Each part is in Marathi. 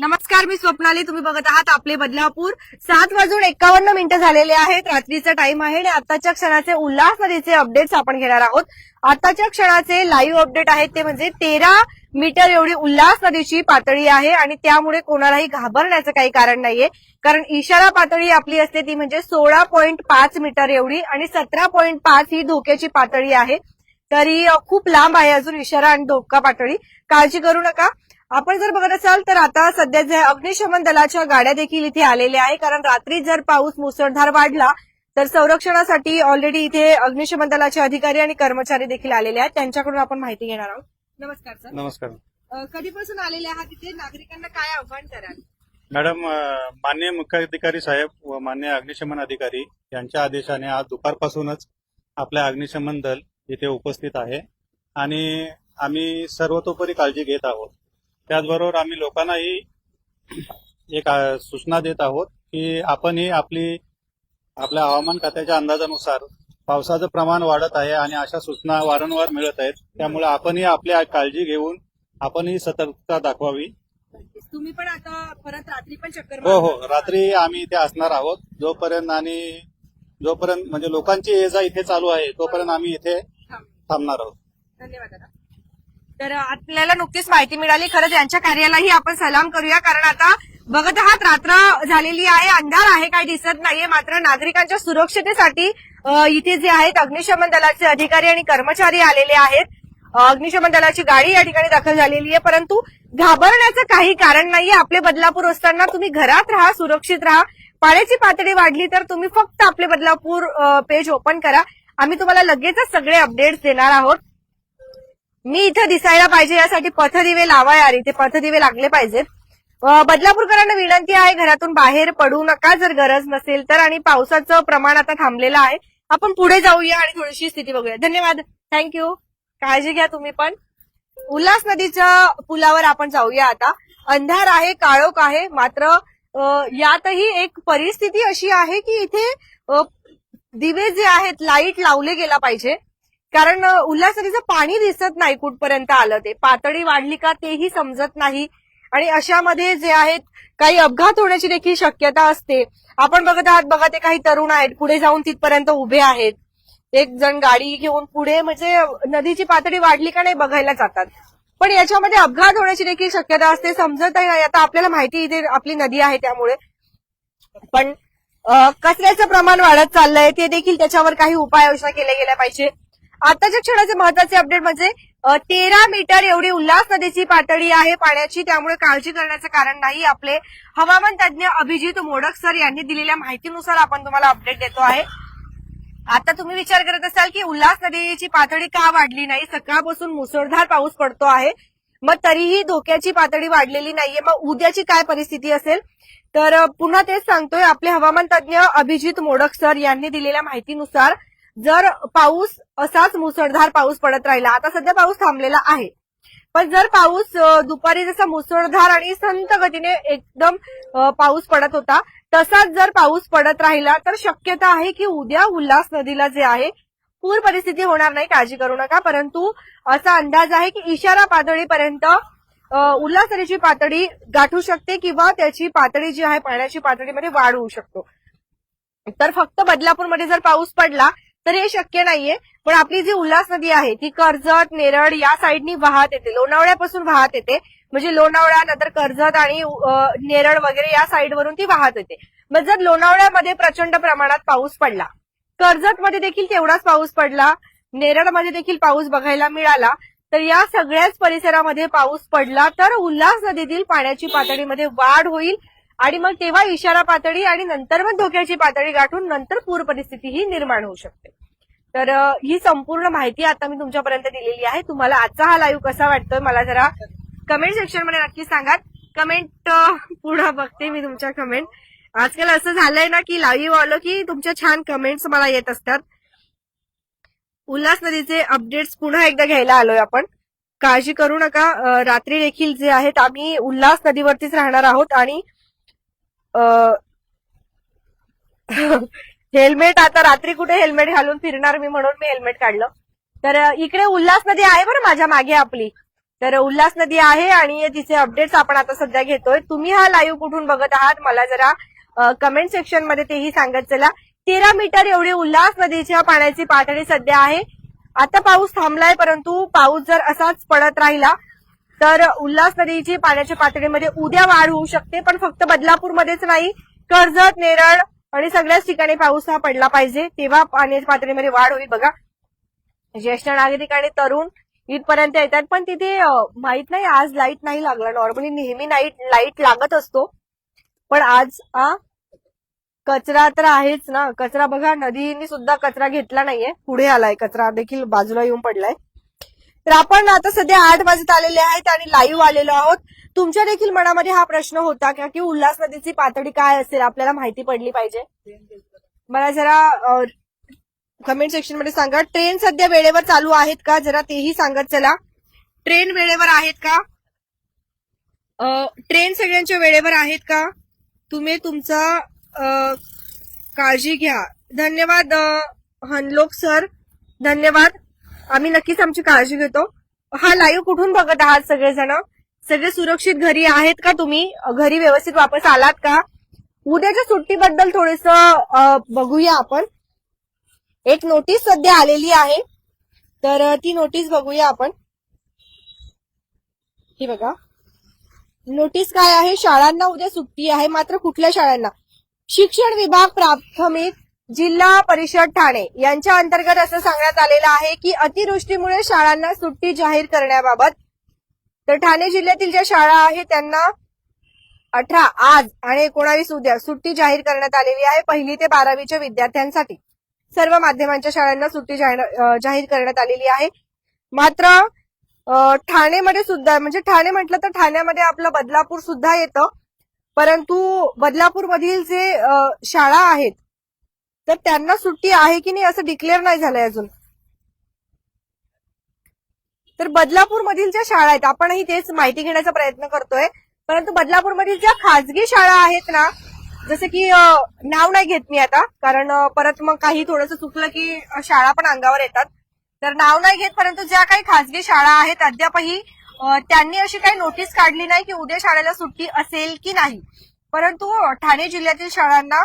नमस्कार मी स्वप्नाली. तुम्ही बघत आहात आपले बदलापूर. सात वाजून एकावन्न मिनिटं झालेले आहेत. रात्रीचा टाइम आहे आणि आताच्या क्षणाचे उल्हास नदीचे अपडेट्स आपण घेणार आहोत. आताच्या क्षणाचे लाईव्ह अपडेट आहेत ते म्हणजे तेरा मीटर एवढी उल्हास नदीची पातळी आहे आणि त्यामुळे कोणालाही घाबरण्याचं काही कारण नाहीये. कारण इशारा पातळी आपली असते ती म्हणजे सोळा पॉईंट पाच मीटर एवढी आणि सतरा पॉईंट पाच ही धोक्याची पातळी आहे. तरी खूप लांब आहे अजून इशारा आणि धोका पातळी. काळजी करू नका. आपण जर बघत असाल तर आता सध्या जे अग्निशमन दलाच्या गाड्या देखील इथे आलेल्या आहे. कारण रात्री जर पाऊस मुसळधार वाढला तर संरक्षणासाठी ऑलरेडी इथे अग्निशमन दलाचे अधिकारी आणि कर्मचारी देखील आलेले आहेत. त्यांच्याकडून आपण माहिती घेणार आहोत. नमस्कार सर. नमस्कार. अ, कधीपासून आलेले आहात इथे? नागरिकांना काय आव्हान कराल? मॅडम अ, माननीय मुख्याधिकारी साहेब व मान्य अग्निशमन अधिकारी यांच्या आदेशाने आज दुपारपासूनच आपल्या अग्निशमन दल इथे उपस्थित आहे. आणि आम्ही सर्वतोपरी काळजी घेत आहोत. त्याचबरोबर आम्ही लोकांनाही एक सूचना देत आहोत की आपणही आपली आपल्या हवामान खात्याच्या अंदाजानुसार पावसाचं प्रमाण वाढत आहे आणि अशा सूचना वारंवार मिळत आहेत. त्यामुळे आपणही आपली काळजी घेऊन आपणही सतर्कता दाखवावी. तुम्ही पण आता परत रात्री पण चक्कर हो हो. रात्री आम्ही इथे असणार आहोत. जोपर्यंत आणि जोपर्यंत म्हणजे लोकांची ये जा इथे चालू आहे तोपर्यंत आम्ही इथे थांब. थांबणार आहोत. धन्यवाद तर आपल्याला नुकतीच माहिती मिळाली. खरंच यांच्या कार्यालाही आपण सलाम करूया. कारण आता बघत आहात रात्र झालेली आहे. अंधार आहे काही दिसत नाहीये. मात्र नागरिकांच्या सुरक्षतेसाठी इथे जे आहेत अग्निशमन दलाचे अधिकारी आणि कर्मचारी आलेले आहेत. अग्निशमन दलाची गाडी या ठिकाणी दाखल झालेली आहे. परंतु घाबरण्याचं काही कारण नाहीये. आपले बदलापूर असताना तुम्ही घरात राहा सुरक्षित राहा. पाण्याची पातळी वाढली तर तुम्ही फक्त आपले बदलापूर पेज ओपन करा. आम्ही तुम्हाला लगेचच सगळे अपडेट्स देणार आहोत. मी इथं दिसायला पाहिजे यासाठी पथदिवे लावा यार इथे पथदिवे लागले पाहिजेत. बदलापूरकरांना विनंती आहे घरातून बाहेर पडू नका. जर गरज नसेल तर आणि पावसाचं प्रमाण आता थांबलेलं आहे आपण पुढे जाऊया आणि थोडीशी स्थिती बघूया. धन्यवाद. थँक्यू काळजी घ्या तुम्ही पण. उल्हास नदीच्या पुलावर आपण जाऊया आता. अंधार आहे काळोख आहे. मात्र यातही एक परिस्थिती अशी आहे की इथे दिवे जे आहेत लाइट लावले गेला पाहिजे. कारण उल्हास नदीचं पाणी दिसत नाही कुठपर्यंत आलं ते. पातळी वाढली का तेही समजत नाही. आणि अशामध्ये जे आहेत काही अपघात होण्याची देखील शक्यता असते. आपण बघत आहात बघा ते काही तरुण आहेत. पुढे जाऊन तिथपर्यंत उभे आहेत. एक जण गाडी घेऊन पुढे म्हणजे नदीची पातळी वाढली का नाही बघायला जातात. पण याच्यामध्ये अपघात होण्याची देखील शक्यता असते समजत नाही. आता आपल्याला माहिती इथे आपली नदी आहे त्यामुळे. पण कचऱ्याचं प्रमाण वाढत चाललंय ते देखील त्याच्यावर काही उपाययोजना केल्या गेल्या पाहिजे. आताच्या क्षणाचे महत्त्वाचे अपडेट म्हणजे तेरा मीटर एवढी उल्हास नदीची पातळी आहे पाण्याची त्यामुळे काळजी करण्याचं कारण नाही आपले हवामान तज्ज्ञ अभिजित मोडक सर यांनी दिलेल्या माहितीनुसार आपण तुम्हाला अपडेट देतो आहे. आता तुम्ही विचार करत असाल की उल्हास नदीची पातळी का वाढली नाही? सकाळपासून मुसळधार पाऊस पडतो आहे. मग तरीही धोक्याची पातळी वाढलेली नाहीये. मग उद्याची काय परिस्थिती असेल? तर पुन्हा तेच सांगतोय आपले हवामान तज्ज्ञ अभिजित मोडक सर यांनी दिलेल्या माहितीनुसार जर पाऊस असाच मुसळधार पाऊस पडत राहिला. आता सध्या पाऊस थांबलेला आहे. पण जर पाऊस दुपारी जसा मुसळधार आणि संत गतीने एकदम पाऊस पडत होता तसाच जर पाऊस पडत राहिला तर शक्यता आहे की उद्या उल्हास नदीला जे आहे पूर परिस्थिती होणार नाही काळजी करू नका. परंतु असा अंदाज आहे की इशारा पातळीपर्यंत उल्हास नदीची पातळी गाठू शकते किंवा त्याची पातळी जी आहे पाण्याची पातळीमध्ये वाढ होऊ शकतो. तर फक्त बदलापूरमध्ये जर पाऊस पडला तर हे शक्य नाहीये. पण आपली जी उल्हास नदी आहे ती कर्जत नेरळ या साईडनी वाहत येते. लोणावळ्यापासून वाहत येते. म्हणजे लोणावळा नंतर कर्जत आणि नेरळ वगैरे या साईडवरून ती वाहत येते. मग जर लोणावळ्यामध्ये प्रचंड प्रमाणात पाऊस पडला कर्जतमध्ये देखील तेवढाच पाऊस पडला नेरळमध्ये देखील पाऊस बघायला मिळाला तर या सगळ्याच परिसरामध्ये पाऊस पडला तर उल्हास नदीतील पाण्याची पातळीमध्ये वाढ होईल. आणि मग तेव्हा इशारा पातळी आणि नंतर मग धोक्याची पातळी गाठून नंतर पूर परिस्थिती ही निर्माण होऊ शकते. तर ही संपूर्ण माहिती आता मी तुमच्यापर्यंत दिलेली आहे. तुम्हाला आजचा हा लाईव्ह कसा वाटतोय मला जरा कमेंट सेक्शनमध्ये नक्की सांगा. कमेंट पुढे बघते मी तुमच्या कमेंट आजकाल असं झालंय ना की लाईव्ह आलं की तुमच्या छान कमेंट्स मला येत असतात. उल्हास नदीचे अपडेट्स पुन्हा एकदा घ्यायला आलोय आपण. काळजी करू नका. रात्री देखील जे आहेत आम्ही उल्हास नदीवरतीच राहणार आहोत आणि हेल्मेट आता रात्री कुठे हेल्मेट घालून फिरणार मी म्हणून मी हेल्मेट काढलं. तर इकडे उल्हास नदी आहे बरं माझ्या मागे आपली. तर उल्हास नदी आहे आणि तिचे अपडेट्स आपण आता सध्या घेतोय तुम्ही हा लाईव्ह कुठून बघत आहात? मला जरा कमेंट सेक्शनमध्ये तेही सांगत चला. तेरा मीटर एवढी उल्हास नदीच्या पाण्याची पातळी सध्या आहे. आता पाऊस थांबलाय परंतु पाऊस जर असाच पडत राहिला तर उल्हास नदीची पाण्याच्या पातळीमध्ये उद्या वाढ होऊ शकते पण फक्त बदलापूरमध्येच नाही. कर्जत नेरळ आणि सगळ्याच ठिकाणी पाऊस हा पडला पाहिजे. तेव्हा पाण्याच्या पातळीमध्ये वाढ होईल. बघा ज्येष्ठ नागरिक आणि तरुण इथपर्यंत येतात. पण तिथे माहीत नाही आज लाइट नाही लागला. नॉर्मली नेहमी नाईट लाइट लागत असतो. पण आज आ कचरा तर आहेच ना. कचरा बघा नदीने सुद्धा कचरा घेतला नाहीये. पुढे आलाय कचरा. देखील बाजूला येऊन पडलाय. तर आपण आता सध्या आठ वाजत आलेले आहेत आणि लाईव्ह आलेलो आहोत. तुमच्या देखील मनामध्ये हा प्रश्न होता का की उल्हास नदीची पातळी काय असेल आपल्याला माहिती पडली पाहिजे? मला जरा कमेंट सेक्शनमध्ये सांगा. ट्रेन सध्या वेळेवर चालू आहेत का? जरा तेही सांगत चला. ट्रेन वेळेवर आहेत का? ट्रेन सगळ्यांच्या वेळेवर आहेत का? तुम्ही तुमचा काळजी घ्या. धन्यवाद हनलोक सर धन्यवाद. आम्ही नक्कीच आमची काळजी घेतो. हा लाईव्ह कुठून बघत आहात सगळेजण? सगळे सुरक्षित घरी आहेत का तुम्ही? घरी व्यवस्थित वापस आलात का? उद्याच्या सुट्टीबद्दल थोडस बघूया आपण. एक नोटीस सध्या आलेली आहे. तर ती नोटीस बघूया आपण. ही बघा. नोटीस काय आहे? शाळांना उद्या सुट्टी आहे. मात्र कुठल्या शाळांना? शिक्षण विभाग प्राथमिक जिल्हा परिषद ठाणे यांच्या अंतर्गत असं सांगण्यात आलेलं आहे की अतिवृष्टीमुळे शाळांना सुट्टी जाहीर करण्याबाबत तर ठाणे जिल्ह्यातील ज्या शाळा आहेत त्यांना अठरा आज आणि एकोणावीस उद्या सुट्टी जाहीर करण्यात आलेली आहे पहिली ते बारावीच्या विद्यार्थ्यांसाठी. सर्व माध्यमांच्या शाळांना सुट्टी जाहीर जाहीर करण्यात आलेली आहे. मात्र ठाणेमध्ये सुद्धा म्हणजे ठाणे म्हटलं तर ठाण्यामध्ये आपलं बदलापूर सुद्धा येतं. परंतु बदलापूरमधील जे शाळा आहेत तर त्यांना सुट्टी आहे की नाही असं डिक्लेअर नाही झालंय अजून. तर बदलापूर मधील ज्या शाळा आहेत आपणही तेच माहिती घेण्याचा प्रयत्न करतोय. परंतु बदलापूर मधील ज्या खाजगी शाळा आहेत ना जसं की नाव नाही घेत मी आता कारण परत मग काही थोडंसं चुकलं की शाळा पण अंगावर येतात. तर नाव नाही घेत परंतु ज्या काही खाजगी शाळा आहेत अद्यापही त्यांनी अशी काही नोटीस काढली नाही की उद्या शाळेला सुट्टी असेल की नाही. परंतु ठाणे जिल्ह्यातील शाळांना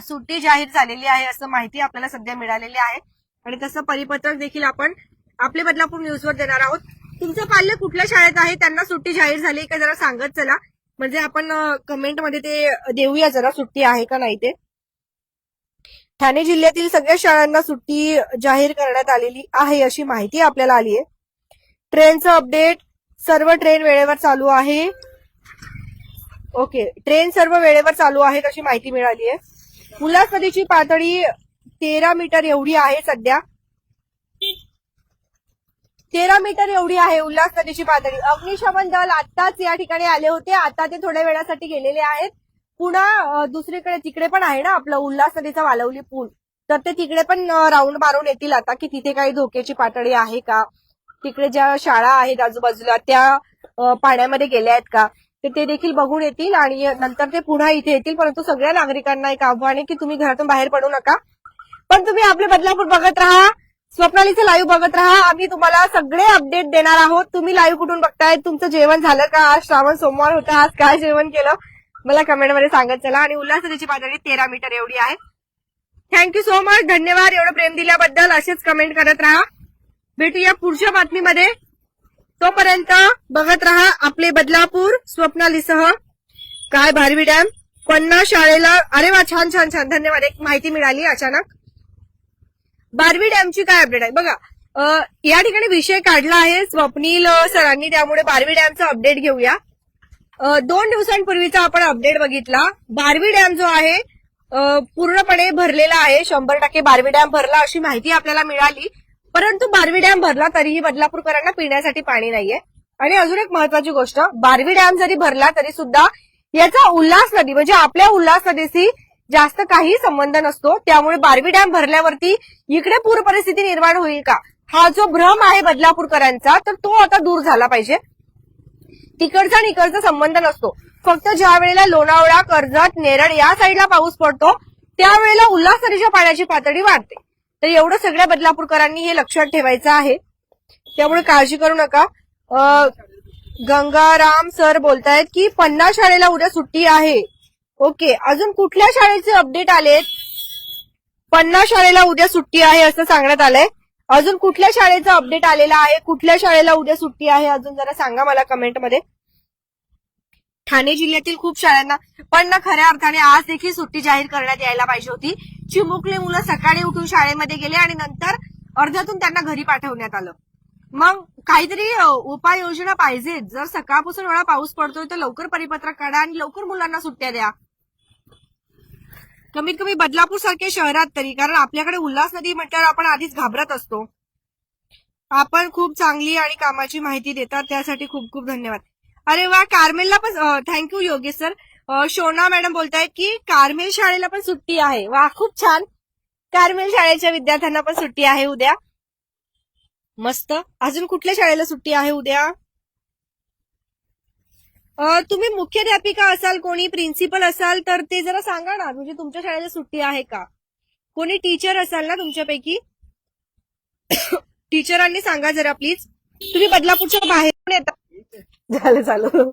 सुट्टी जाहीर झालेली आहे असं माहिती आपल्याला सध्या मिळालेली आहे. आणि तसं परिपत्रक देखील आपण आपले बदलापूर न्यूजवर देणार आहोत. तुमचं पाल्य कुठल्या शाळेत आहे? त्यांना सुट्टी जाहीर झाली का? जरा सांगत चला. म्हणजे आपण कमेंटमध्ये ते देऊया जरा सुट्टी आहे का नाही ते. ठाणे जिल्ह्यातील सगळ्या शाळांना सुट्टी जाहीर करण्यात आलेली आहे अशी माहिती आपल्याला आली आहे. ट्रेनचं अपडेट सर्व ट्रेन वेळेवर चालू आहे. ओके. ट्रेन सर्व वेळेवर चालू आहेत अशी माहिती मिळाली आहे. उल्हास नदीची पातळी तेरा मीटर एवढी आहे सध्या. तेरा मीटर एवढी आहे उल्हास नदीची पातळी. अग्निशमन दल आताच या ठिकाणी आले होते. आता ते थोड्या वेळासाठी गेलेले आहेत. पुन्हा दुसरीकडे तिकडे पण आहे ना आपलं उल्हास नदीचा वालवली पूल. तर ते तिकडे पण राऊंड मारून येतील आता की तिथे काही धोक्याची पातळी आहे का? तिकडे ज्या शाळा आहेत आजूबाजूला त्या पाण्यामध्ये गेल्या आहेत का? तर ते देखील बघून येतील आणि नंतर ते पुन्हा इथे येतील. परंतु सगळ्या नागरिकांना एक आव्हान आहे की तुम्ही घरातून बाहेर पडू नका. पण तुम्ही आपले बदलापूर बघत राहा स्वप्नालीचं लाईव्ह बघत राहा. आम्ही तुम्हाला सगळे अपडेट देणार आहोत. तुम्ही लाईव्ह कुठून बघताय? तुमचं जेवण झालं का? आज श्रावण सोमवार होता. आज काय जेवण केलं? मला कमेंटमध्ये सांगत चला. आणि उल्हासनगरची पातळी तेरा मीटर एवढी आहे. थँक्यू सो मच धन्यवाद. एवढं प्रेम दिल्याबद्दल असेच कमेंट करत राहा. भेटूया पुढच्या बातमीमध्ये. तोपर्यंत बघत रहा आपले बदलापूर स्वप्नालीसह. काय भारवी डॅम पन्ना शाळेला अरे वा छान छान छान. धन्यवाद. एक माहिती मिळाली अचानक. बारवी डॅमची काय अपडेट आहे? बघा या ठिकाणी विषय काढला आहे स्वप्नील सरांनी. त्यामुळे बारवी डॅमचा अपडेट घेऊया. दोन दिवसांपूर्वीचा आपण अपडेट बघितला. बारवी डॅम जो आहे पूर्णपणे भरलेला आहे. शंभर टक्के बारवी डॅम भरला अशी माहिती आपल्याला मिळाली. परंतु बारवी डॅम भरला तरीही बदलापूरकरांना पिण्यासाठी पाणी नाहीये. आणि अजून एक महत्वाची गोष्ट बारवी डॅम जरी भरला तरी सुद्धा याचा उल्हास नदी म्हणजे आपल्या उल्हास नदीशी जास्त काही संबंध नसतो. त्यामुळे बारवी डॅम भरल्यावरती इकडे पूर परिस्थिती निर्माण होईल का? हा जो भ्रम आहे बदलापूरकरांचा तर तो आता दूर झाला पाहिजे. तिकडचा निकडचा संबंध नसतो. फक्त ज्या वेळेला लोणावळा कर्जत नेरळ या साईडला पाऊस पडतो त्यावेळेला उल्हास नदीच्या पाण्याची पातळी वाढते. तर एवढं सगळ्या बदलापूरकरांनी हे लक्षात ठेवायचं आहे. त्यामुळे काळजी करू नका. गंगाराम सर बोलतायत की पन्नास शाळेला उद्या सुट्टी आहे. ओके अजून कुठल्या शाळेचे अपडेट आलेत? पन्नास शाळेला उद्या सुट्टी आहे असं सांगण्यात आलंय. अजून कुठल्या शाळेचं अपडेट आलेलं आहे? कुठल्या शाळेला उद्या सुट्टी आहे? अजून जरा सांगा मला कमेंटमध्ये. ठाणे जिल्ह्यातील खूप शाळांना पण ना खऱ्या अर्थाने आज देखील सुट्टी जाहीर करण्यात यायला पाहिजे होती. चिमुकली मुलं सकाळी उठून शाळेमध्ये गेले आणि नंतर अर्ध्यातून त्यांना घरी पाठवण्यात आलं. मग काहीतरी उपाययोजना पाहिजे. जर सकाळपासून एवढा पाऊस पडतोय तर लवकर परिपत्रक काढा आणि लवकर मुलांना सुट्ट्या द्या. कमीत कमी बदलापूर सारख्या शहरात तरी कारण आपल्याकडे उल्हास नदी म्हटल्यावर आपण आधीच घाबरत असतो. आपण खूप चांगली आणि कामाची माहिती देतात. त्यासाठी खूप खूप धन्यवाद. अरे वा कार्मेलला पण thank you Yogesh sir Shona madam बोलतायत की कार्मेल शाळेला पण सुट्टी आहे. वा खूप छान. कार्मेल शाळेच्या विद्यार्थ्यांना पण सुट्टी आहे उद्या. मस्त. अजून कुठल्या शाळेला सुट्टी आहे उद्या? तुम्ही मुख्याध्यापिका असाल कोणी प्रिन्सिपल असाल तर ते जरा सांगा ना म्हणजे तुमच्या शाळेला सुट्टी आहे का? कोणी टीचर असाल ना तुमच्यापैकी? टीचरांनी सांगा जरा प्लीज. तुम्ही बदलापूरच्या बाहेर पण येता. झालं झालं.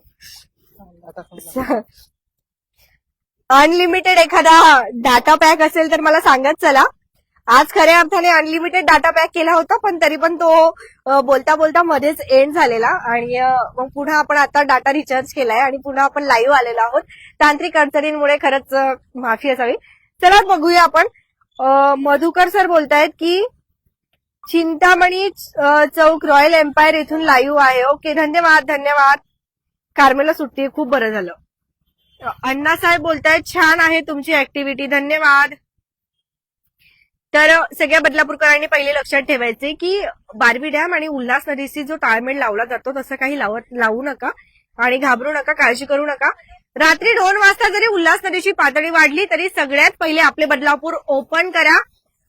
अनलिमिटेड एखादा डाटा पॅक असेल तर मला सांगत चला. आज खऱ्या अर्थाने अनलिमिटेड डाटा पॅक केला होता पण तरी पण तो बोलता बोलता मध्येच एंड झालेला आणि मग पुन्हा आपण आता डाटा रिचार्ज केलाय आणि पुन्हा आपण लाईव्ह आलेलो आहोत. तांत्रिक अडचणींमुळे खरंच माफी असावी. चला बघूया आपण. मधुकर सर बोलतायत की चिंतामणी चौक रॉयल एम्पायर इथून लाईव्ह आहे. ओके धन्यवाद धन्यवाद. कार्मेला सुट्टी खूप बरं झालं. अण्णासाहेब बोलतायत छान आहे तुमची ऍक्टिव्हिटी धन्यवाद. तर सगळ्या बदलापूरकरांनी पहिले लक्षात ठेवायचे की बारबी डॅम आणि उल्हास नदीशी जो ताळमेळ लावला जातो तसं काही लावत लावू नका आणि घाबरू नका काळजी करू नका. रात्री दोन वाजता जरी उल्हास नदीची पातळी वाढली तरी सगळ्यात पहिले आपले बदलापूर ओपन करा.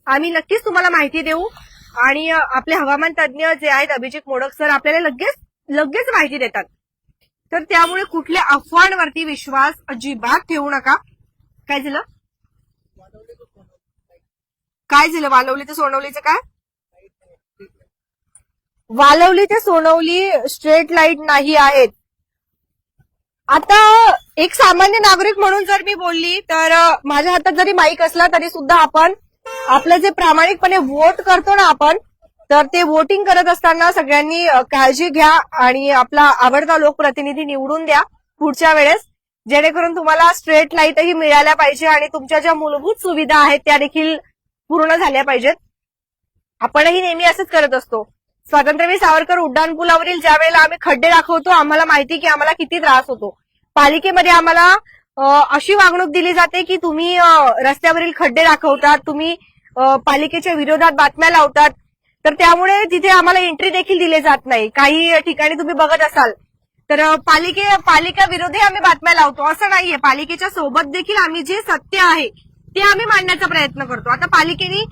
आम्ही नक्कीच तुम्हाला माहिती देऊ. आणि आपले हवामान तज्ज्ञ जे आहेत अभिजित मोडक सर आपल्याला लगेच लगेच माहिती देतात. तर त्यामुळे कुठल्या अफवांवरती विश्वास अजिबात ठेवू नका. काय झालं? काय झालं? वालवली ते सोनवलीचं काय? वालवली ते सोनवली स्ट्रेट लाइट नाही आहेत. आता एक सामान्य नागरिक म्हणून जर मी बोलली तर माझ्या हातात जरी माईक असला तरी सुद्धा आपण आपलं जे प्रामाणिकपणे वोट करतो ना आपण तर ते वोटिंग करत असताना सगळ्यांनी काळजी घ्या आणि आपला आवडता लोकप्रतिनिधी निवडून द्या पुढच्या वेळेस. जेणेकरून तुम्हाला स्ट्रेट लाईटही मिळाल्या पाहिजे आणि तुमच्या ज्या मूलभूत सुविधा आहेत त्या देखील पूर्ण झाल्या पाहिजेत. आपणही नेहमी असंच करत असतो. स्वातंत्र्यवीर सावरकर उड्डाण पुलावरील ज्या वेळेला आम्ही खड्डे दाखवतो आम्हाला माहिती की आम्हाला किती त्रास होतो. पालिकेमध्ये आम्हाला अशी वागणूक दिली जाते की तुम्ही रस्त्यावरील खड्डे दाखवतात तुम्ही पालिकेच्या विरोधात बातम्या लावतात तर त्यामुळे तिथे आम्हाला एंट्री देखील दिली जात नाही. काही ठिकाणी तुम्ही बघत असाल. तर पालिके पालिका विरोधी आम्ही बातम्या लावतो. असं नाहीये. पालिकेच्या सोबत देखील आम्ही जे सत्य आहे ते आम्ही मांडण्याचा प्रयत्न करतो. आता पालिकेने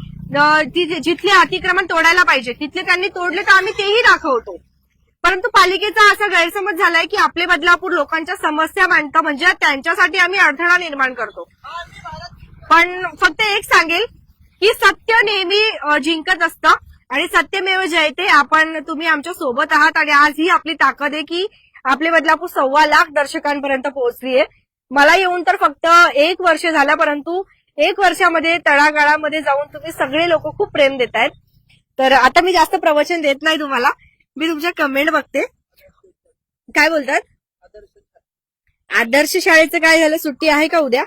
जिथले अतिक्रमण तोडायला पाहिजे तिथले त्यांनी तोडले तर आम्ही तेही दाखवतो. परंतु पालिकेचा असा गैरसमज झालाय की आपले बदलापूर लोकांच्या समस्या मांडतं म्हणजे त्यांच्यासाठी आम्ही अडथळा निर्माण करतो. पण फक्त एक सांगेल की सत्य नेहमी जिंकत असतं. आणि सत्यमेव जयते आपण तुम्ही आमच्यासोबत आहात आणि आज ही आपली ताकद आहे की आपले बदलापूर सव्वा लाख दर्शकांपर्यंत पोहोचली आहे. मला येऊन तर फक्त एक वर्ष झालं परंतु एक वर्षामध्ये तळागाळामध्ये जाऊन तुम्ही सगळे लोक खूप प्रेम देत आहेत तर आता मी जास्त प्रवचन देत नाही तुम्हाला. मी तुमच्या कमेंट बघते. काय बोलतात? आदर्श शाळेचं काय झालं? सुट्टी आहे का उद्या?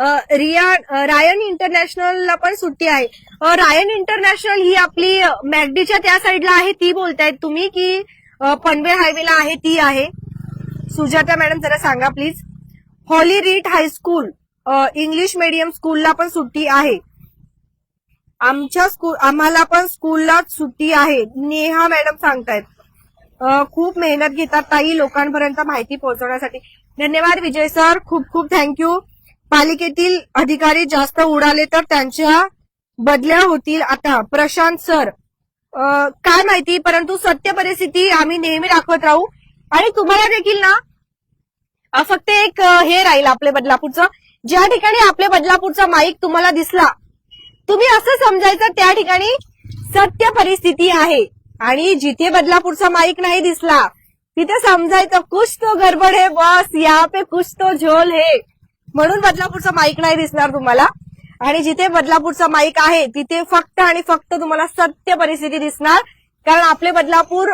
रिया रायन इंटरनॅशनलला पण सुट्टी आहे. रायन इंटरनॅशनल ही आपली मॅगडीच्या त्या साईडला आहे ती बोलतायत तुम्ही की पनवेल हायवेला आहे ती आहे. सुजाता मॅडम जरा सांगा please. Holy Writ high school English medium स्कूलला पण सुट्टी आहे. आमच्या स्कूल आम्हाला पण स्कूलला सुट्टी आहे नेहा मॅडम सांगतायत. खूप मेहनत घेतात ताई लोकांपर्यंत माहिती पोहोचवण्यासाठी. धन्यवाद विजय सर. खूप खूप थँक्यू. पालिकेतील अधिकारी जास्त उडाले तर त्यांच्या बदल्या होतील. आता प्रशांत सर काय माहिती? परंतु सत्य परिस्थिती आम्ही नेहमी दाखवत राहू. आणि तुम्हाला देखील ना फक्त एक हे राहील आपले बदलापूरचं. ज्या ठिकाणी आपले बदलापूरचा माईक तुम्हाला दिसला तुम्ही असं समजायचं त्या ठिकाणी सत्य परिस्थिती आहे. आणि जिथे बदलापूरचा माईक नाही दिसला तिथे समजायचं कुछ तो गडबड है बॉस या पे कुछ तो झोल है. म्हणून बदलापूरचा माईक नाही दिसणार तुम्हाला. आणि जिथे बदलापूरचा माईक आहे तिथे फक्त आणि फक्त तुम्हाला सत्य परिस्थिती दिसणार. कारण आपले बदलापूर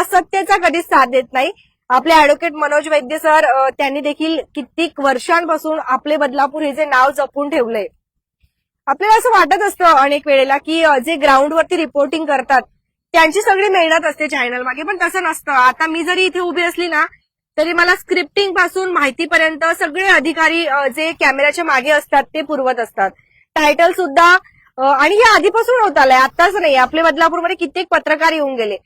असत्याचा कधीच साथ देत नाही. आपले ऍडव्होकेट मनोज वैद्य सर त्यांनी देखील कित्येक वर्षांपासून आपले बदलापूर हे जे नाव जपून ठेवलंय. आपल्याला असं वाटत असतं अनेक वेळेला की जे ग्राउंडवरती रिपोर्टिंग करतात त्यांची सगळी मेहनत असते चॅनल मागे. पण तसं नसतं. आता मी जरी इथे उभी असली ना तरी मला स्क्रिप्टिंगपासून माहितीपर्यंत सगळे अधिकारी जे कॅमेऱ्याच्या मागे असतात ते पुरवत असतात. टायटल सुद्धा आणि हे आधीपासून होत आलंय आताच नाही आपले बदलापूरमध्ये कित्येक पत्रकार येऊन गेले.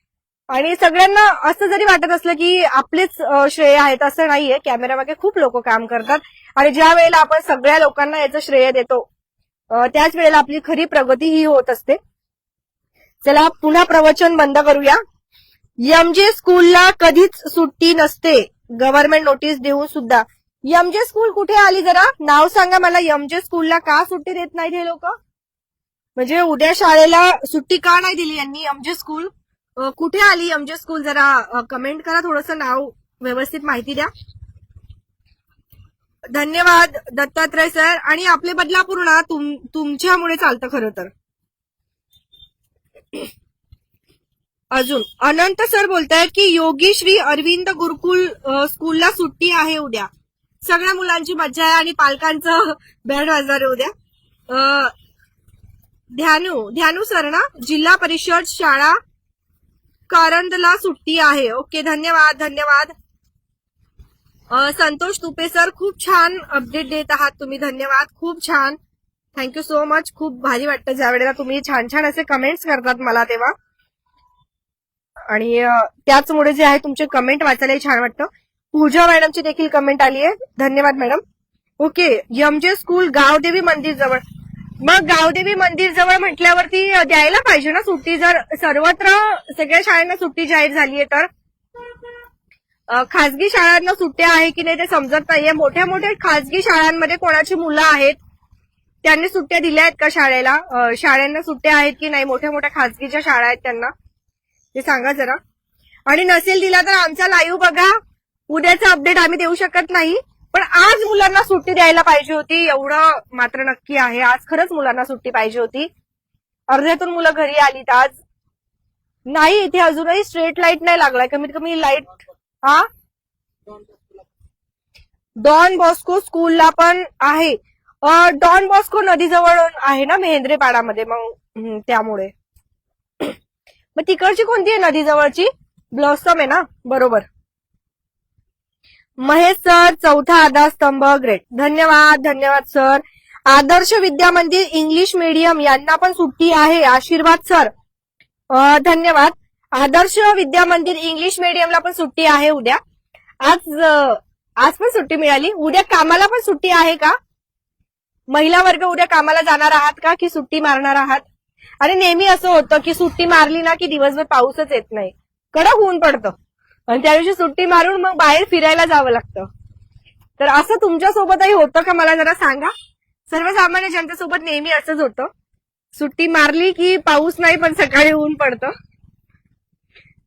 आणि सगळ्यांना असं जरी वाटत असलं की आपलेच श्रेय आहेत असं नाहीये कॅमेऱ्यामागे खूप लोक काम करतात. आणि ज्या वेळेला आपण सगळ्या लोकांना याचं श्रेय देतो त्याच वेळेला आपली खरी प्रगती ही होत असते. चला पुन्हा प्रवचन बंद करूया. एमजे स्कूलला कधीच सुट्टी नसते. गव्हर्नमेंट नोटीस देऊन सुद्धा. एमजे स्कूल कुठे आली जरा? नाव सांगा मला. एमजे स्कूलला का सुट्टी देत नाहीत हे लोक? म्हणजे उद्या शाळेला सुट्टी का नाही दिली यांनी एमजे स्कूल कुठे आली एमजे स्कूल जरा कमेंट करा. थोडंसं नाव व्यवस्थित माहिती द्या. धन्यवाद दत्तात्रय सर. आणि आपले बदलापूर ना तुम तुमच्यामुळे चालतं खरं तर. अजून अनंत सर बोलतायत की योगी श्री अरविंद गुरुकुल स्कूलला सुट्टी आहे उद्या. सगळ्या मुलांची मज्जा आहे आणि पालकांचं बँड वाजणार आहे उद्या ध्यानू ध्यानू सर ना जिल्हा परिषद शाळा कारंदला सुट्टी आहे. ओके धन्यवाद धन्यवाद. संतोष तुपे सर खूप छान अपडेट देत आहात तुम्ही. धन्यवाद खूप छान. थँक्यू सो मच खूप भारी वाटतं ज्या वेळेला तुम्ही छान छान असे कमेंट्स करतात मला तेव्हा. आणि त्याचमुळे जे आहे तुमचे कमेंट वाचायलाही छान वाटतं. पूजा मॅडमची देखील कमेंट आली आहे. धन्यवाद madam. Okay MJ school Gavdevi मंदिर जवळ. मग गावदेवी मंदिर जवळ म्हटल्यावरती द्यायला पाहिजे ना सुट्टी? जर सर्वत्र सगळ्या शाळांना सुट्टी जाहीर झाली आहे तर? खासगी शाळांना सुट्ट्या आहे की नाही ते समजत नाहीये. मोठ्या मोठ्या खासगी शाळांमध्ये कोणाची मुलं आहेत? त्यांनी सुट्ट्या दिल्या आहेत का शाळेला? शाळांना सुट्ट्या आहेत की नाही? मोठ्या मोठ्या खासगीच्या शाळा आहेत त्यांना? ते सांगा जरा. आणि नसेल दिला तर आमचा लाईव्ह बघा. उद्याचा अपडेट आम्ही देऊ शकत नाही. पण आज मुलांना सुट्टी द्यायला पाहिजे होती. एवढं मात्र नक्की आहे. आज खरंच मुलांना सुट्टी पाहिजे होती. अर्ध्यातून मुलं घरी आलीत आज. नाही इथे अजूनही स्ट्रेट लाइट नाही लागलाय. कमीत कमी लाइट हा? डॉन बॉस्को स्कूलला पण आहे. डॉन बॉस्को नदीजवळ आहे ना मेहेंद्रेपाडामध्ये. मग त्यामुळे. मग तिकडची कोणती आहे नदीजवळची ब्लॉसम आहे ना? बरोबर. महेश सर चौथा आधारस्तंभ ग्रेट धन्यवाद धन्यवाद सर. आदर्श विद्या मंदिर इंग्लिश मीडियम यांना पण सुट्टी आहे. आशीर्वाद सर. धन्यवाद. आदर्श विद्या मंदिर इंग्लिश मीडियमला पण सुट्टी आहे उद्या. आज आज पण सुट्टी मिळाली. उद्या कामाला पण सुट्टी आहे का? महिला वर्ग उद्या कामाला जाणार आहात का की सुट्टी मारणार आहात? आणि नेहमी असं होतं की सुट्टी मारली ना की दिवसभर पाऊसच येत नाही. कडक ऊन पडतं. आणि त्या दिवशी सुट्टी मारून मग बाहेर फिरायला जावं लागतं. तर असं तुमच्यासोबतही होतं का मला जरा सांगा? सर्वसामान्य जनतेसोबत नेहमी असंच होतं. सुट्टी मारली की पाऊस नाही पण सकाळी ऊन पडतं.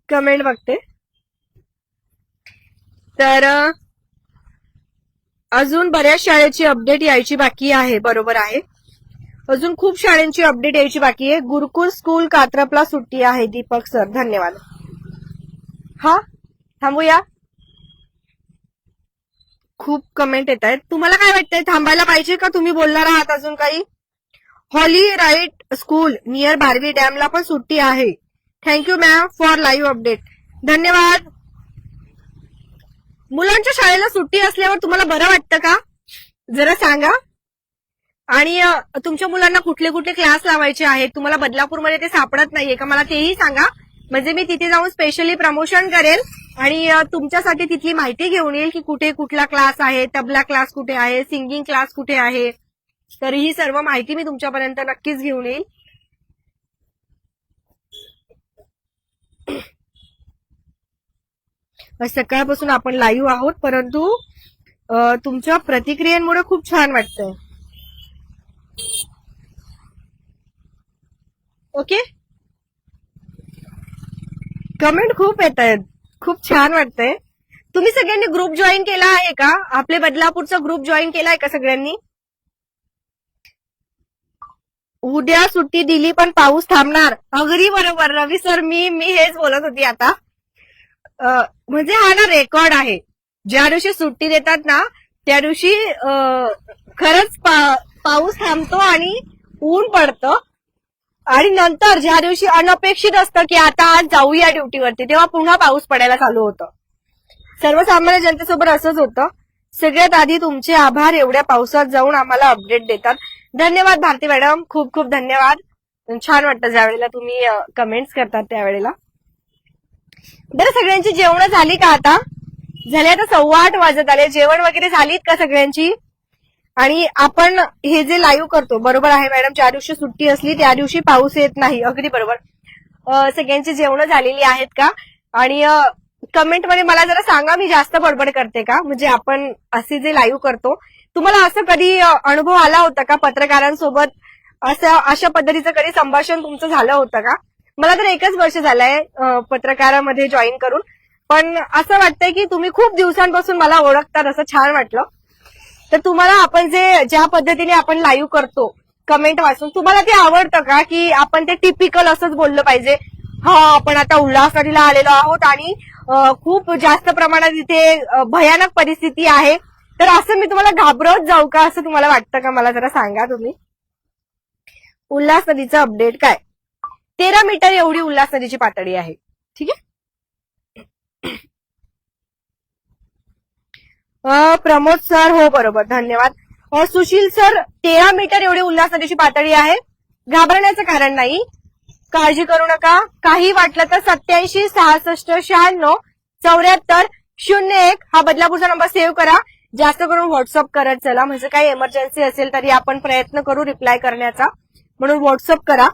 कमेंट बघते. तर अजून बऱ्याच शाळेची अपडेट यायची बाकी आहे बरोबर आहे. अजून खूप शाळेंची अपडेट यायची बाकी आहे. गुरुकुल स्कूल कात्रपला सुट्टी आहे दीपक सर धन्यवाद. हा थांबूया. खूप कमेंट येत आहेत. तुम्हाला काय वाटतंय? थांबायला पाहिजे का? तुम्ही बोलणार आहात अजून काही? Holy Writ school near Barvi डॅमला पण सुट्टी आहे. Thank you ma'am for live update धन्यवाद. मुलांच्या शाळेला सुट्टी असल्यावर तुम्हाला बरं वाटतं का? जरा सांगा. आणि तुमच्या मुलांना कुठले कुठले क्लास लावायचे आहेत? तुम्हाला बदलापूरमध्ये ते सापडत नाहीये का? मला तेही सांगा. म्हणजे मी तिथे जाऊन स्पेशली प्रमोशन करेल आणि तुमच्यासाठी तिथली माहिती घेऊन येईल की कुठे कुठला क्लास आहे तबला क्लास कुठे आहे सिंगिंग क्लास कुठे आहे. तर ही सर्व माहिती मी तुमच्यापर्यंत नक्कीच घेऊन येईल. सकाळपासून आपण लाईव्ह आहोत परंतु तुमच्या प्रतिक्रियांमुळे खूप छान वाटतंय. ओके कमेंट खूप येत आहेत खूप छान वाटतंय. तुम्ही सगळ्यांनी ग्रुप जॉईन केला आहे का? आपले बदलापूरचा ग्रुप जॉईन केला आहे का सगळ्यांनी? उद्या सुट्टी दिली पण पाऊस थांबणार. अगदी बरोबर. रवी सर मी मी हेच बोलत होती आता. म्हणजे हा ना रेकॉर्ड आहे. ज्या दिवशी सुट्टी देतात ना त्या दिवशी खरंच पा- पाऊस थांबतो आणि ऊन पडतं. आणि नंतर ज्या दिवशी अनपेक्षित असतं की आता आज जाऊया ड्युटीवरती तेव्हा पुन्हा पाऊस पडायला चालू होतं. सर्वसामान्य जनतेसोबत असंच होतं. सगळ्यात आधी तुमचे आभार एवढ्या पावसात जाऊन आम्हाला अपडेट देतात. धन्यवाद भारती मॅडम खूप खूप धन्यवाद. छान वाटतं ज्यावेळेला तुम्ही कमेंट्स करतात त्यावेळेला. बरं सगळ्यांची जेवण झाली का आता? झाले आता सव्वा आठ वाजत आले. जेवण वगैरे झालीत का सगळ्यांची? आणि आपण हे जे लाईव्ह करतो बरोबर आहे मॅडम ज्या दिवशी सुट्टी असली त्या दिवशी पाऊस येत नाही. अगदी बरोबर. सगळ्यांची जेवण झालेली आहेत का? आणि कमेंटमध्ये मला जरा सांगा मी जास्त बडबड करते का? म्हणजे आपण असे जे लाईव्ह करतो तुम्हाला असं कधी अनुभव आला होता का पत्रकारांसोबत? असं अशा पद्धतीचं कधी संभाषण तुमचं झालं होतं का? मला तर एकच वर्ष झालंय पत्रकारामध्ये जॉईन करून. पण असं वाटतंय की तुम्ही खूप दिवसांपासून मला ओळखतात असं छान वाटलं. तर तुम्हाला आपण जे ज्या पद्धतीने आपण लाईव्ह करतो कमेंट वाचून तुम्हाला ते आवडतं का की आपण ते टिपिकल असंच बोललं पाहिजे? हा आपण आता उल्हासनगरीला आलेलो आहोत आणि खूप जास्त प्रमाणात इथे भयानक परिस्थिती आहे. तर असं मी तुम्हाला घाबरवत जाऊ का? असं तुम्हाला वाटतं का? मला जरा सांगा तुम्ही. उल्हास नदीचं अपडेट काय? तेरा मीटर एवढी उल्हास नदीची पातळी आहे. ठीक आहे? प्रमोद सर हो बरोबर. धन्यवाद. सुशील सर तेरा मीटर एवढी उल्हास नदीची पातळी आहे. घाबरण्याचं कारण नाही. काळजी करू नका. काही वाटलं तर सत्याऐंशी सहासष्ट शहाण्णव चौऱ्याहत्तर शून्य एक हा बदलापूरचा नंबर सेव्ह करा. जास्त करून व्हॉट्सअप करत चला. म्हणजे काही इमर्जन्सी असेल तरी आपण प्रयत्न करू रिप्लाय करण्याचा. म्हणून व्हॉट्सअप करा.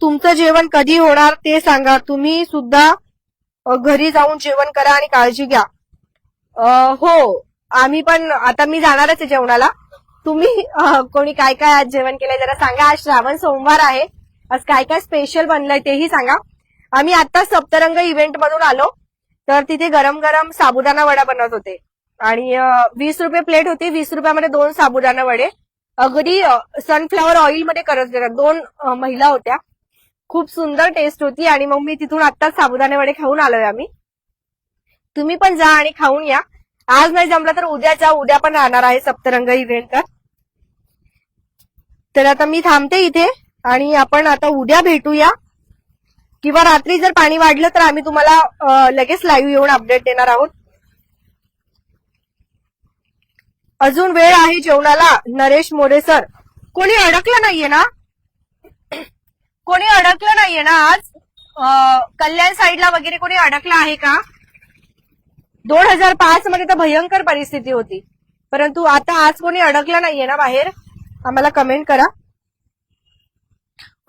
तुमचं जेवण कधी होणार ते सांगा. तुम्ही सुद्धा घरी जाऊन जेवण करा आणि काळजी घ्या. हो आम्ही पण आता मी जाणारच आहे जेवणाला. तुम्ही कोणी काय काय आज जेवण केलंय जरा सांगा. आज श्रावण सोमवार आहे. आज काय काय स्पेशल बनलंय तेही सांगा. आम्ही आता सप्तरंग इव्हेंट मधून आलो. तर तिथे गरम गरम साबुदाणा वडा बनवत होते. आणि वीस रुपये प्लेट होती. वीस रुपयामध्ये दोन साबुदाणा वडे. अगदी सनफ्लॉवर ऑइलमध्ये करत होत्या. दोन महिला होत्या. खूप सुंदर टेस्ट होती. आणि मग मी तिथून आत्ताच साबुदाणे वडे खाऊन आलोय आम्ही. तुम्ही पण जा आणि खाऊन या. आज नाही जमलं तर उद्या जा उद्या पण राहणार आहे सप्तरंग इव्हेंट तर. तर आता मी थांबते इथे आणि आपण आता उद्या भेटूया. किंवा रात्री जर पाणी वाढलं तर आम्ही तुम्हाला लगेच लाईव्ह येऊन अपडेट देणार आहोत. अजून वेळ आहे जेवणाला. नरेश मोरे सर कोणी अडकलं नाहीये ना? कोणी अडकलं नाहीये ना आज? कल्याण साईडला वगैरे कोणी अडकलं आहे का? दोन हजार पाच मध्ये तर भयंकर परिस्थिती होती. परंतु आता आज कोणी अडकलं नाहीये ना बाहेर? आम्हाला कमेंट करा.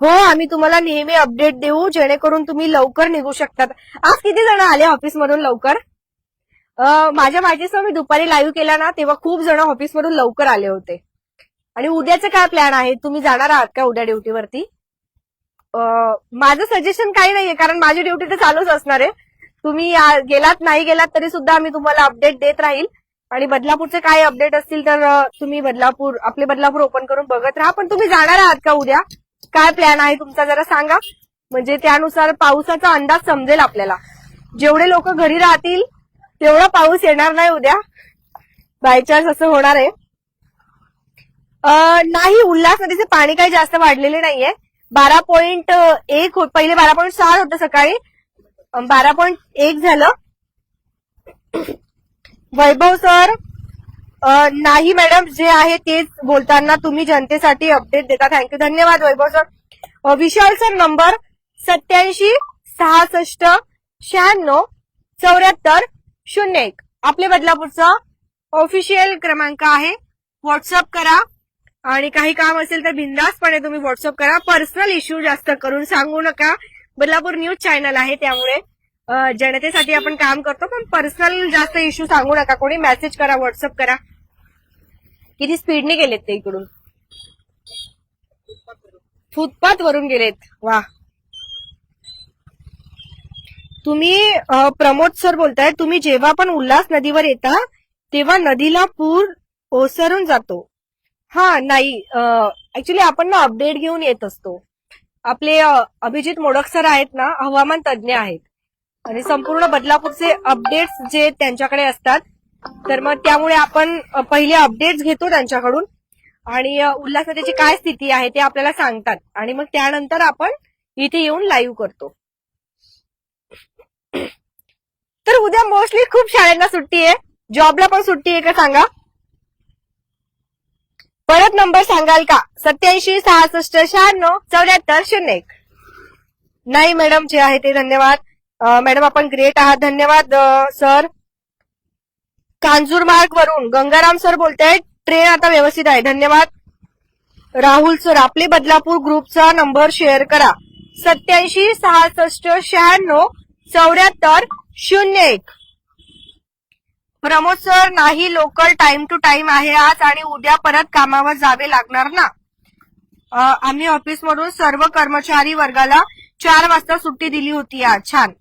हो आम्ही तुम्हाला नेहमी अपडेट देऊ जेणेकरून तुम्ही लवकर निघू शकतात. आज किती जण आले ऑफिसमधून लवकर? माझ्या माहितीसह मी दुपारी लाईव्ह केला ना तेव्हा खूप जण ऑफिसमधून लवकर आले होते. आणि उद्याचे काय प्लॅन आहे? तुम्ही जाणार आहात का उद्या ड्युटीवरती माझं सजेशन काही नाहीये कारण माझी ड्युटी तर चालूच असणार आहे. तुम्ही गेलात नाही गेलात तरी सुद्धा आम्ही तुम्हाला अपडेट देत राहील. आणि बदलापूरचे काय अपडेट असतील तर तुम्ही बदलापूर आपले बदलापूर ओपन करून बघत राहा. पण तुम्ही जाणार आहात का उद्या? काय प्लॅन आहे तुमचा? जरा सांगा. म्हणजे त्यानुसार पावसाचा अंदाज समजेल आपल्याला. जेवढे लोक घरी राहतील तेवढा पाऊस येणार नाही उद्या. बायचान्स असं होणार आहे. नाही उल्हास नदीचे पाणी काही जास्त वाढलेले नाहीये. बारा पॉईंट एक हो- पहिले बारा पॉईंट सहा होतं सकाळी. बारा पॉईंट एक झालं. वैभव सर नाही मॅडम जे आहे तेच बोलताना तुम्ही जनतेसाठी अपडेट देता. थँक्यू धन्यवाद Vaibhav sir. Vishal sir number सत्याऐंशी सहासष्ट शहाण्णव चौऱ्याहत्तर शून्य एक. आपले बदलापूरचा ऑफिशियल क्रमांक आहे. व्हॉट्सअप करा. आणि काही काम असेल तर बिंदासपणे तुम्ही व्हॉट्सअप करा. पर्सनल इश्यू जास्त करून सांगू नका. बदलापूर न्यूज चॅनल आहे त्यामुळे जनतेसाठी आपण काम करतो पण पर्सनल जास्त इश्यू सांगू नका. कोणी मेसेज करा व्हॉट्सअप करा. किती स्पीडने गेलेत ते इकडून? फुटपाथ वरून गेलेत. वा. तुम्ही प्रमोद सर बोलताय तुम्ही जेव्हा पण उल्हास नदीवर येता तेव्हा नदीला पूर ओसरून जातो. हा नाही. ऍक्च्युली आपण ना अपडेट घेऊन येत असतो. आपले अभिजित मोडक सर आहेत ना हवामान तज्ज्ञ आहेत. आणि संपूर्ण बदलापूरचे अपडेट्स जे त्यांच्याकडे असतात तर मग त्यामुळे आपण पहिले अपडेट्स घेतो त्यांच्याकडून. आणि अ, उल्हास काय स्थिती आहे ते आपल्याला सांगतात. आणि मग त्यानंतर आपण इथे येऊन लाईव्ह करतो. तर उद्या मोस्टली खूप शाळांना सुट्टी आहे. जॉबला पण सुट्टी आहे का सांगा? परत नंबर सांगाल का? सत्याऐंशी सहासष्ट शहाण्णव चौऱ्याहत्तर शून्य एक. नाही मॅडम जे आहे ते धन्यवाद. मॅडम आपण ग्रेट आहात. धन्यवाद सर. कांजूर मार्ग वरून गंगाराम सर बोलतायत. ट्रेन आता व्यवस्थित आहे. धन्यवाद. राहुल सर आपले बदलापूर ग्रुपचा नंबर शेअर करा. सत्याऐंशी सहासष्ट शहाण्णव चौऱ्याहत्तर शून्य एक. प्रमोद सर नाही लोकल टाइम टू टाइम आहे आज आणि उद्या परत कामावर जावे लागणार ना? आम्ही ऑफिसमधून सर्व कर्मचारी वर्गाला चार वाजता सुट्टी दिली होती आज. छान.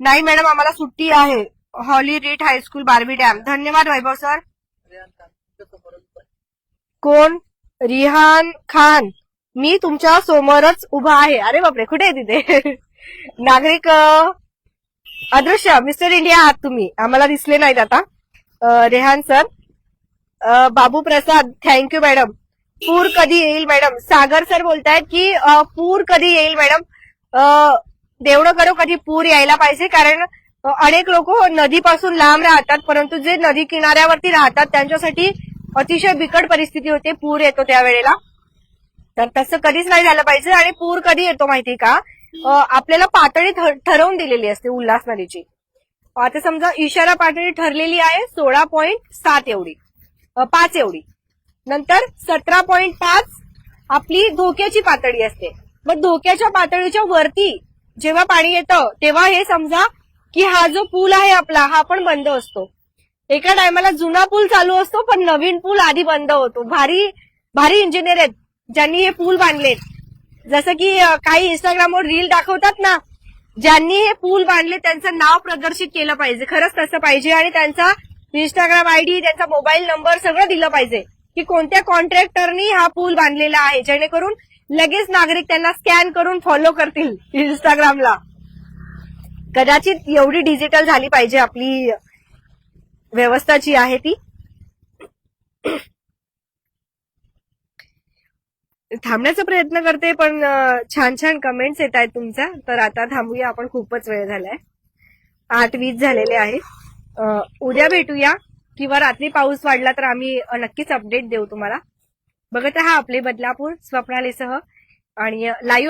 नाही मॅडम आम्हाला सुट्टी आहे. Holy Writ high school Barvi dam धन्यवाद वैभव सर. कोण? रिहान खान. मी तुमच्या समोरच उभा आहे. अरे बापरे कुठे आहे तिथे? नागरिक अदृश्य मिस्टर इंडिया आहात तुम्ही. आम्हाला दिसले नाहीत आता. Rehan sir. Babu Prasad thank you madam पूर कधी येईल मॅडम सागर सर बोलतायत की पूर कधी येईल मॅडम अ, देवणं करो कधी पूर यायला पाहिजे? कारण अनेक लोक हो, नदीपासून लांब राहतात परंतु जे नदी किनाऱ्यावरती राहतात त्यांच्यासाठी अतिशय बिकट परिस्थिती होते. पूर येतो त्यावेळेला. तर तसं कधीच नाही झालं पाहिजे आणि पूर कधी येतो माहिती का? आपल्याला पातळी ठरवून दिलेली असते उल्हास नदीची. आता समजा इशारा पातळी ठरलेली आहे सोळा पॉईंट सात एवढी. पाच एवढी. नंतर सतरा पॉईंट पाच आपली धोक्याची पातळी असते. मग धोक्याच्या पातळीच्या वरती जेव्हा पाणी येतं तेव्हा हे समजा की हा जो पूल आहे आपला हा पण बंद असतो. एका टायमाला जुना पूल चालू असतो पण नवीन पूल आधी बंद होतो. भारी भारी इंजिनियर आहेत ज्यांनी हे पूल बांधलेत. जसं की काही इंस्टाग्रामवर रील दाखवतात ना ज्यांनी हे पूल बांधले त्यांचं नाव प्रदर्शित केलं पाहिजे. खरंच तसं पाहिजे आणि त्यांचा इंस्टाग्राम आयडी त्यांचा मोबाईल नंबर सगळं दिलं पाहिजे की कोणत्या कॉन्ट्रॅक्टरनी हा पूल बांधलेला आहे. जेणेकरून लगेच नागरिक त्यांना स्कॅन करून फॉलो करतील इंस्टाग्रामला कदाचित एवढी डिजिटल झाली पाहिजे आपली व्यवस्था जी आहे ती. थांबण्याचा प्रयत्न करते पण छान छान कमेंट्स येत आहेत तुमच्या. तर आता थांबूया आपण खूपच वेळ झालाय. आठ वीस झालेले आहे उद्या भेटूया किंवा रात्री पाऊस वाढला तर आम्ही नक्कीच अपडेट देऊ तुम्हाला. बघत हा आपले बदलापूर स्वप्नालीसह आणि लाईव्ह